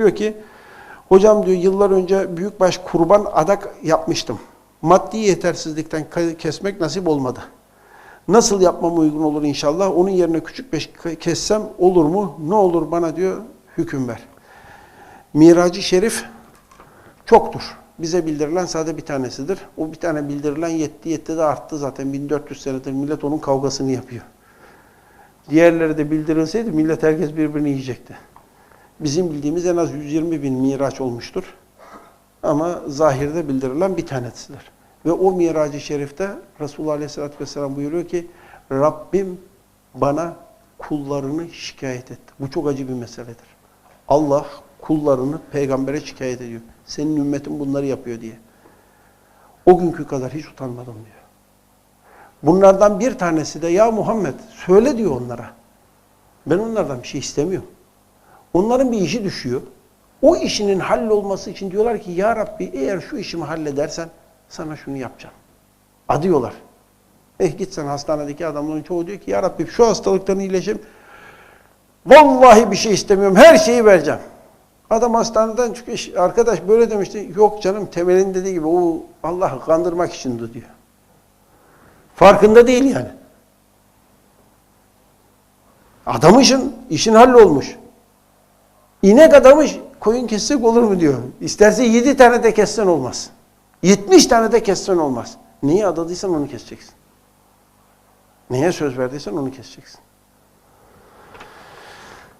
Diyor ki hocam diyor yıllar önce büyükbaş kurban adak yapmıştım. Maddi yetersizlikten kesmek nasip olmadı. Nasıl yapmam uygun olur inşallah? Onun yerine küçük beş kessem olur mu? Ne olur bana diyor hüküm ver. Miracı şerif çoktur. Bize bildirilen sadece bir tanesidir. O bir tane bildirilen yetti yetti de arttı zaten. 1400 senedir millet onun kavgasını yapıyor. Diğerleri de bildirilseydi millet herkes birbirini yiyecekti. Bizim bildiğimiz en az 120 bin miraç olmuştur. Ama zahirde bildirilen bir tanesidir. Ve o miracı şerifte Resulullah Aleyhisselatü Vesselam buyuruyor ki Rabbim bana kullarını şikayet etti. Bu çok acı bir meseledir. Allah kullarını peygambere şikayet ediyor. Senin ümmetin bunları yapıyor diye. O günkü kadar hiç utanmadım diyor. Bunlardan bir tanesi de ya Muhammed söyle diyor onlara. Ben onlardan bir şey istemiyorum. Onların bir işi düşüyor. O işinin hallolması için diyorlar ki ya Rabbi eğer şu işimi halledersen sana şunu yapacağım. Adıyorlar. Eh git sen hastanedeki adamların çoğu diyor ki ya Rabbi şu hastalıktan iyileşim. Vallahi bir şey istemiyorum. Her şeyi vereceğim. Adam hastaneden çıkıyor. Arkadaş böyle demişti. Yok canım temelin dediği gibi o Allah'ı kandırmak içindi diyor. Farkında değil yani. Adam işin, işin hallolmuş. İnek adamış, koyun kessek olur mu diyor. İsterse yedi tane de kessen olmaz. Yetmiş tane de kessen olmaz. Neyi adadıysan onu keseceksin. Neye söz verdiysen onu keseceksin.